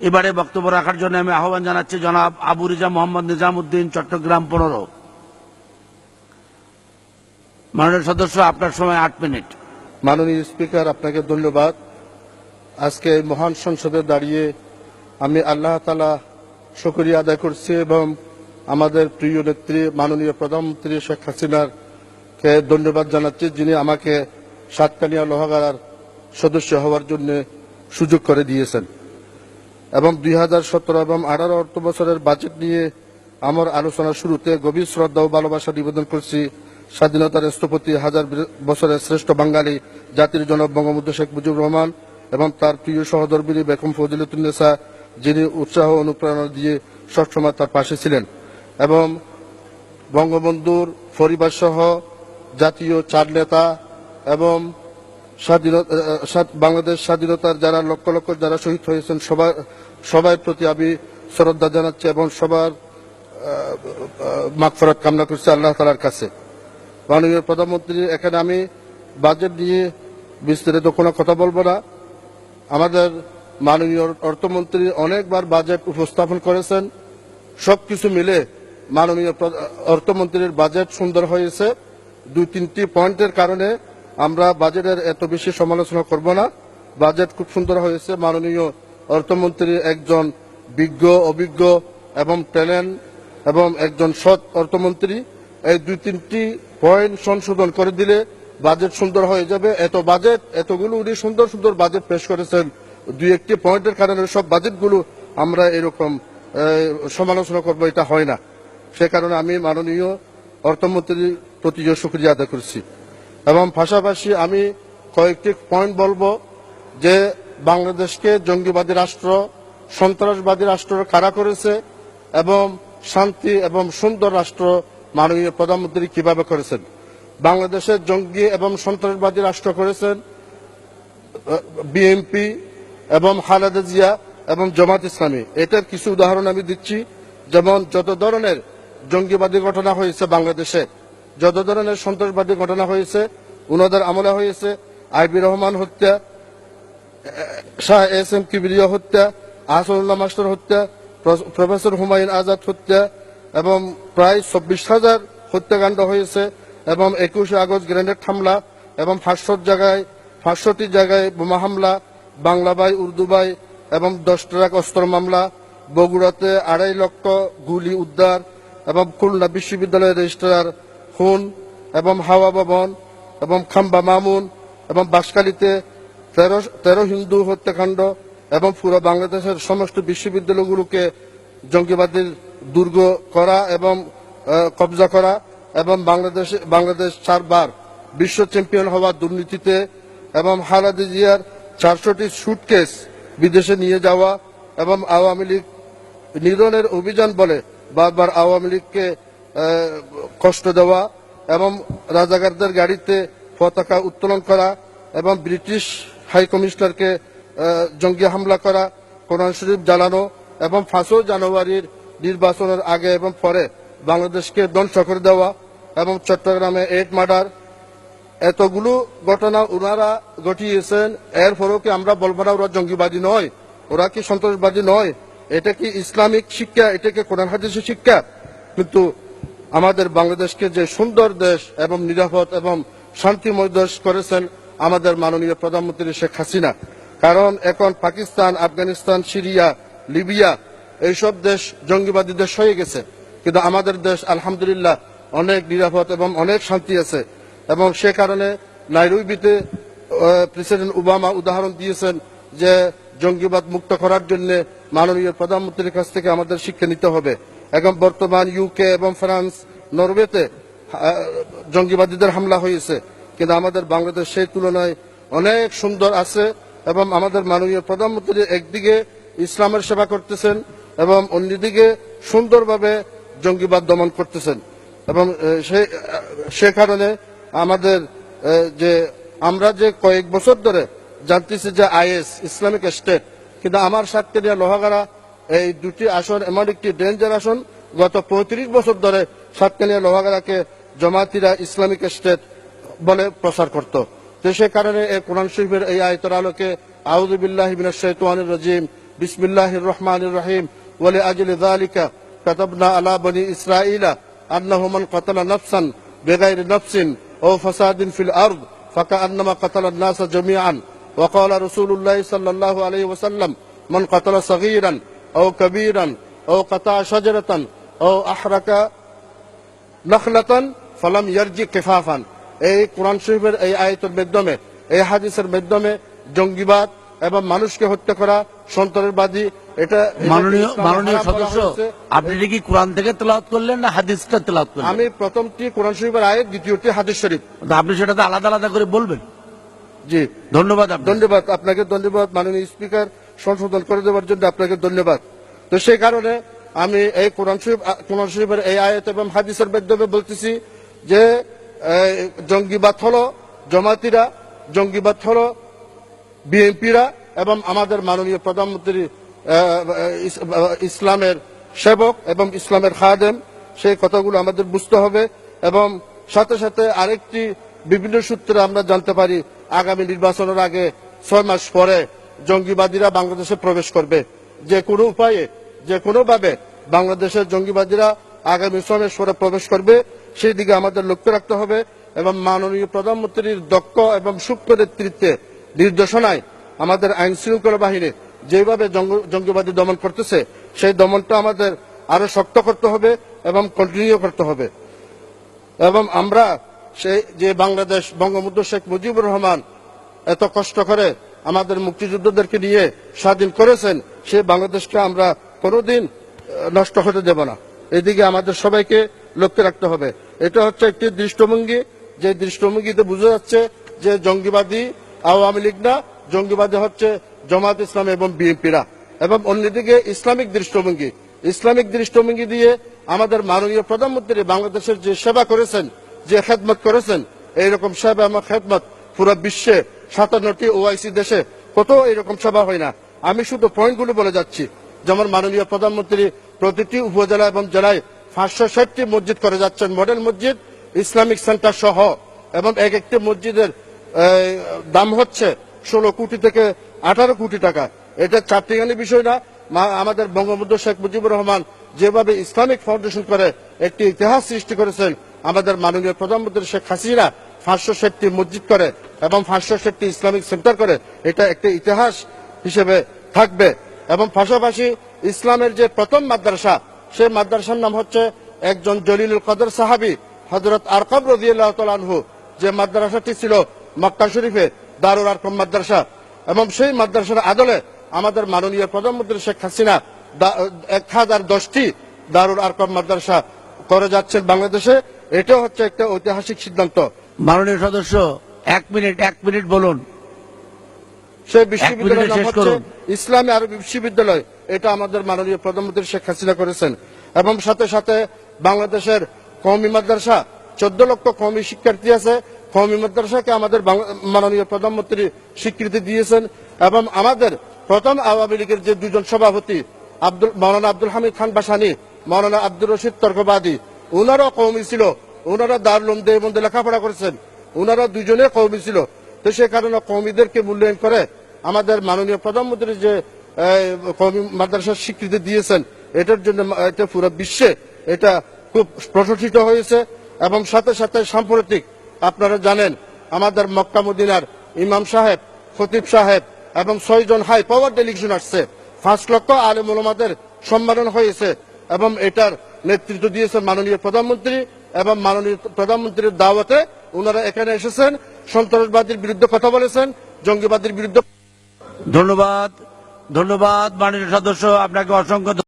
এবারে বক্তব্য রাখার জন্য আমি আহ্বান জানাচ্ছি জনাব আবু রিজা মোহাম্মদ নিজামুদ্দিন, চট্টগ্রাম পনেরো। মাননীয় সদস্য, আপনার সময় আট মিনিট। মাননীয় স্পিকার, আপনাকে ধন্যবাদ। আজকে মহান সংসদে দাঁড়িয়ে আমি আল্লাহ তালা শুকরিয়া আদায় করছি এবং আমাদের প্রিয় নেত্রী, মাননীয় প্রধানমন্ত্রী শেখ হাসিনার কে ধন্যবাদ জানাচ্ছি, যিনি আমাকে সাতকানিয়া লোহাগাড়ার সদস্য হওয়ার জন্য সুযোগ করে দিয়েছেন। এবং দুই হাজার সতেরো এবং আঠারো অর্থ বছরের বাজেট নিয়ে আমার আলোচনা শুরুতে গভীর শ্রদ্ধা ও ভালোবাসা নিবেদন করছি স্বাধীনতার স্থপতি হাজার বছরের শ্রেষ্ঠ বাঙালি জাতির জনক বঙ্গবন্ধু শেখ মুজিবুর রহমান এবং তার প্রিয় সহধর্মিনী বেগম ফজিলতুন্নেসা যিনি উৎসাহ অনুপ্রেরণা দিয়ে সবসময় তার পাশে ছিলেন। এবং বঙ্গবন্ধুর পরিবার সহ জাতীয় চার নেতা এবং বাংলাদেশ স্বাধীনতার যারা লক্ষ লক্ষ যারা শহীদ হয়েছেন, সবার সবার প্রতি আমি শ্রদ্ধা জানাচ্ছি এবং সবার মাগফরাত কামনা করছি আল্লাহ তালার কাছে। মাননীয় প্রধানমন্ত্রী, এখানে আমি বাজেট নিয়ে বিস্তারিত কোনো কথা বলব না। আমাদের মাননীয় অর্থমন্ত্রী অনেকবার বাজেট উপস্থাপন করেছেন। সব কিছু মিলে মাননীয় অর্থমন্ত্রীর বাজেট সুন্দর হয়েছে। দুই তিনটি পয়েন্টের কারণে আমরা বাজেটের এত বেশি সমালোচনা করব না। বাজেট খুব সুন্দর হয়েছে। মাননীয় অর্থমন্ত্রী একজন বিজ্ঞ, অভিজ্ঞ এবং ট্যালেন্ট এবং একজন সৎ অর্থমন্ত্রী এই দুই তিনটি পয়েন্ট সংশোধন করে দিলে বাজেট সুন্দর হয়ে যাবে। এত বাজেট, এতগুলো উনি সুন্দর সুন্দর বাজেট পেশ করেছেন। দুই একটি পয়েন্টের কারণে সব বাজেটগুলো আমরা এরকম সমালোচনা করব, এটা হয় না। সে কারণে আমি মাননীয় অর্থমন্ত্রীর প্রতি সুক্রিয়া আদায় করছি। এবং পাশাপাশি আমি কয়েকটি পয়েন্ট বলব যে বাংলাদেশকে জঙ্গিবাদী রাষ্ট্র, সন্ত্রাসবাদী রাষ্ট্র কারা করেছে এবং শান্তি এবং সুন্দর রাষ্ট্র মাননীয় প্রধানমন্ত্রী কীভাবে করেছেন? বাংলাদেশের জঙ্গি এবং সন্ত্রাসবাদী রাষ্ট্র করেছেন বিএনপি এবং খালেদা জিয়া এবং জামাত ইসলামী। এটার কিছু উদাহরণ আমি দিচ্ছি। যেমন যত ধরনের জঙ্গিবাদী ঘটনা হয়েছে বাংলাদেশে যত ধরনের সন্ত্রাসবাদী ঘটনা হয়েছে, উনাদের আমলে হয়েছে, আইবি রহমান হত্যা, শাহ এস এম কিবরিয়া হত্যা, আহসানুল্লাহ মাস্টার হত্যা প্রফেসর হুমায়ুন আজাদ হত্যা এবং প্রায় চব্বিশ হাজার হত্যাকাণ্ড হয়েছে এবং একুশে আগস্ট গ্রেনেড হামলা এবং পাঁচশো জায়গায়, পাঁচশোটি জায়গায় বোমা হামলা, বাংলা বাই, উর্দু বাই এবং দশ ট্রাক অস্ত্র মামলা, বগুড়াতে আড়াই লক্ষ গুলি উদ্ধার এবং খুলনা বিশ্ববিদ্যালয়ের রেজিস্ট্রার খুন এবং হাওয়া ভবন এবং খাম্বা মামুন এবং বাঁশখালীতে তেরো তেরো হিন্দু হত্যাকাণ্ড এবং পুরো বাংলাদেশের সমস্ত বিশ্ববিদ্যালয়গুলোকে জঙ্গিবাদীর দুর্গ করা এবং কবজা করা এবং বাংলাদেশ বাংলাদেশ চারবার বিশ্ব চ্যাম্পিয়ন হওয়া দুর্নীতিতে এবং হালাদি জিয়ার চারশোটি সুটকেস বিদেশে নিয়ে যাওয়া এবং আওয়ামী লীগ নিধনের অভিযান বলে বারবার আওয়ামী লীগকে কষ্ট দেওয়া এবং রাজাকারদের গাড়িতে পতাকা উত্তোলন করা এবং ব্রিটিশ হাই কমিশনারকে জঙ্গি হামলা করা, কোরআন শরীফ জ্বালানো এবং পাঁচই জানুয়ারির নির্বাচনের আগে এবং পরে বাংলাদেশকে ধ্বংস করে দেওয়া এবং চট্টগ্রামে এইট মার্ডার। এতগুলো ঘটনা ওনারা ঘটিয়েছেন, এরপরেও কি আমরা বলব না ওরা জঙ্গিবাদী নয়? ওরা কি সন্ত্রাসবাদী নয়? এটা কি ইসলামিক শিক্ষা? এটা কি কোরআন হাদিসের শিক্ষা? কিন্তু আমাদের বাংলাদেশকে যে সুন্দর দেশ এবং নিরাপদ এবং শান্তিময় দেশ করেছেন আমাদের মাননীয় প্রধানমন্ত্রী শেখ হাসিনা। কারণ এখন পাকিস্তান, আফগানিস্তান, সিরিয়া, লিবিয়া এইসব দেশ জঙ্গিবাদী দেশ হয়ে গেছে। কিন্তু আমাদের দেশ আলহামদুলিল্লাহ অনেক নিরাপদ এবং অনেক শান্তি আছে। এবং সে কারণে নাইরুবিতে প্রেসিডেন্ট ওবামা উদাহরণ দিয়েছেন যে জঙ্গিবাদ মুক্ত করার জন্য মাননীয় প্রধানমন্ত্রীর কাছ থেকে আমাদের শিক্ষা নিতে হবে। এখন বর্তমান ইউকে এবং ফ্রান্স, নরওয়েতে জঙ্গিবাদীদের হামলা হয়েছে। কিন্তু আমাদের বাংলাদেশ সেই তুলনায় অনেক সুন্দর আছে এবং আমাদের মাননীয় প্রধানমন্ত্রী একদিকে ইসলামের সেবা করতেছেন এবং অন্যদিকে সুন্দরভাবে জঙ্গিবাদ দমন করতেছেন। এবং সে কারণে আমাদের যে, আমরা যে কয়েক বছর ধরে জানতেছি যে আইএস, ইসলামিক স্টেট, কিন্তু আমার সাতকেরিয়া লোহাগাড়া এই দুটি আসন এমন একটি ডেঞ্জার আসন গত পঁয়ত্রিশ বছর ধরে সাতকানিয়া লোহাগাড়াকে জমাতিরা ইসলামিক স্টেট বলে প্রচার করত তো সে কারণে এই কোরআন শরীফের এই আয়তর আলোকে আউদুবিল্লাহ শৈতানির রাজিম بسم الله الرحمن الرحيم ولأجل ذلك كتبنا على بني إسرائيل أنه من قتل نفسا بغير نفس أو فساد في الأرض فكأنما قتل الناس جميعا وقال رسول الله صلى الله عليه وسلم من قتل صغيرا أو كبيرا أو قطع شجرة أو أحرك নখলাতন ফলাম ইয়ারজি কেফাফান এই কোরআন শরীফের এই আয়তের মাধ্যমে এই হাদিসের মাধ্যমে জঙ্গিবাদ এবং মানুষকে হত্যা করা সন্ত্রাসবাদী এটা মাননীয় ইসলামে মাননীয় হারাম করা সদস্য হয়েছে। আপনি এটা কি কোরআন থেকে তেলাওয়াত করলেন না হাদিসটা তেলাওয়াত করলেন আমি প্রথমটি কোরআন শরীফের আয়াত দ্বিতীয়টি হাদিস শরীফ তো আপনি সেটাতে আলাদা আলাদা করে বলবেন জি ধন্যবাদ আপনাকে ধন্যবাদ আপনাকে ধন্যবাদ মাননীয় স্পিকার সংশোধন করে দেওয়ার জন্য আপনাকে ধন্যবাদ। তো সেই কারণে আমি এই কোরআন শরীফ, কোরআন শরীফের এই আয়াত এবং হাদিসের মাধ্যমে বলতেছি যে জঙ্গিবাদ হলো জমাতিরা, জঙ্গিবাদ হলো বিএনপিরা এবং আমাদের মাননীয় প্রধানমন্ত্রী ইসলামের সেবক এবং ইসলামের খাদেম, সেই কথাগুলো আমাদের বুঝতে হবে এবং সাথে সাথে আরেকটি বিভিন্ন সূত্রে আমরা জানতে পারি, আগামী নির্বাচনের আগে ছয় মাস পরে জঙ্গিবাদীরা বাংলাদেশে প্রবেশ করবে। যে কোনো উপায়ে, যে কোনোভাবে বাংলাদেশের জঙ্গিবাদীরা আগামী মাস পরে প্রবেশ করবে, সেই দিকে আমাদের লক্ষ্য রাখতে হবে এবং মাননীয় প্রধানমন্ত্রীর দক্ষ এবং সূক্ষ্ম নেতৃত্বে নির্দেশনায় আমাদের আইন শৃঙ্খলা বাহিনী যেভাবে জঙ্গ- জঙ্গিবাদী দমন করতেছে, সেই দমনটা আমাদের আরও শক্ত করতে হবে এবং কন্টিনিউ করতে হবে। এবং আমরা সেই যে বাংলাদেশ বঙ্গবন্ধু শেখ মুজিবুর রহমান এত কষ্ট করে আমাদের মুক্তিযুদ্ধদেরকে নিয়ে স্বাধীন করেছেন, সে বাংলাদেশকে আমরা কোনোদিন নষ্ট হতে দেব না। এদিকে আমাদের সবাইকে লক্ষ্য রাখতে হবে। এটা হচ্ছে একটি দৃষ্টভঙ্গি। যে দৃষ্টভঙ্গিতে বোঝা যাচ্ছে যে জঙ্গিবাদী আওয়ামী লীগ না, জঙ্গিবাদী হচ্ছে জামাত ইসলাম এবং বিএনপিরা। এবং অন্যদিকে ইসলামিক দৃষ্টভঙ্গি। ইসলামিক দৃষ্টভঙ্গি দিয়ে আমাদের মাননীয় প্রধানমন্ত্রী বাংলাদেশের যে সেবা করেছেন, যে খেদমত করেছেন, এইরকম সেবা এবং খেদমত পুরো বিশ্বে সাতান্নটি ওআইসি দেশে কত এরকম সভা হয় না। আমি শুধু পয়েন্টগুলো বলে যাচ্ছি। যেমন মাননীয় প্রধানমন্ত্রী প্রতিটি উপজেলা এবং জেলায় পাঁচশো ষাটটি মসজিদ করে যাচ্ছেন। মডেল মসজিদ, ইসলামিক সেন্টার সহ এবং এক একটি মসজিদের দাম হচ্ছে ষোলো কোটি থেকে আঠারো কোটি টাকা। এটা চারটিখানি বিষয় না। আমাদের বঙ্গবন্ধু শেখ মুজিবুর রহমান যেভাবে ইসলামিক ফাউন্ডেশন করে একটি ইতিহাস সৃষ্টি করেছেন, আমাদের মাননীয় প্রধানমন্ত্রী শেখ হাসিনা পাঁচশো ষাটটি মসজিদ করে। এবং পাঁচশো ষাটটি ইসলামিক সেন্টার করে এটা একটি ইতিহাস হিসেবে থাকবে। এবং পাশাপাশি ইসলামের যে প্রথম মাদ্রাসা, সেই মাদ্রাসার নাম হচ্ছে একজন জলিলুল কদর সাহাবি হজরত আরকাব রদিয়াল্লাহ যে মাদ্রাসাটি ছিল মক্কা শরীফে দারুল আরকম মাদ্রাসা। এবং সেই মাদ্রাসার আদলে আমাদের মাননীয় প্রধানমন্ত্রী শেখ হাসিনা এক হাজার দশটি দারুল আরকম মাদ্রাসা করে যাচ্ছেন বাংলাদেশে। এটা হচ্ছে একটা ঐতিহাসিক সিদ্ধান্ত। মাননীয় সদস্য এক মিনিট এক মিনিট বলুন। সেই বিশ্ববিদ্যালয়ের নাম হচ্ছে ইসলামী আরবি বিশ্ববিদ্যালয়। এটা আমাদের মাননীয় প্রধানমন্ত্রী শেখ হাসিনা করেছেন। এবং সাথে সাথে বাংলাদেশের কওমি মাদ্রাসা চোদ্দ লক্ষ কওমি শিক্ষার্থী আছে। কওমি মাদ্রাসাকে আমাদের মাননীয় প্রধানমন্ত্রী স্বীকৃতি দিয়েছেন। এবং আমাদের প্রথম আওয়ামী লীগের যে দুজন সভাপতি আব্দুল মৌলানা আব্দুল হামিদ খান বাসানি মৌলানা আব্দুর রশিদ তর্কবাদী ওনারাও কৌমি ছিল। ওনারা দারুলুম দেবন্দে লেখাপড়া করেছেন। ওনারা দুজনে কৌমি ছিল। তো সে কারণে কৌমিদেরকে মূল্যায়ন করে আমাদের মাননীয় প্রধানমন্ত্রী যে কওমি মাদ্রাসার স্বীকৃতি দিয়েছেন, এটার জন্য এটা পুরো বিশ্বে এটা খুব প্রশংসিত হয়েছে। এবং সাথে সাথে সাম্প্রতিক আপনারা জানেন, আমাদের মক্কা মদিনার ইমাম সাহেব, খতিব সাহেব এবং ছয়জন হাই পাওয়ার ডেলিগেশন আসছে। পাঁচ লক্ষ আলেম ওলামাদের সম্মেলন হয়েছে এবং এটার নেতৃত্ব দিয়েছেন মাননীয় প্রধানমন্ত্রী। এবং মাননীয় প্রধানমন্ত্রীর দাওয়াতে ওনারা এখানে এসেছেন, সন্ত্রাসবাদীর বিরুদ্ধে কথা বলেছেন, জঙ্গিবাদীর বিরুদ্ধে ধন্যবাদ ধন্যবাদ, মাননীয় সদস্য, আপনাকে অসংখ্য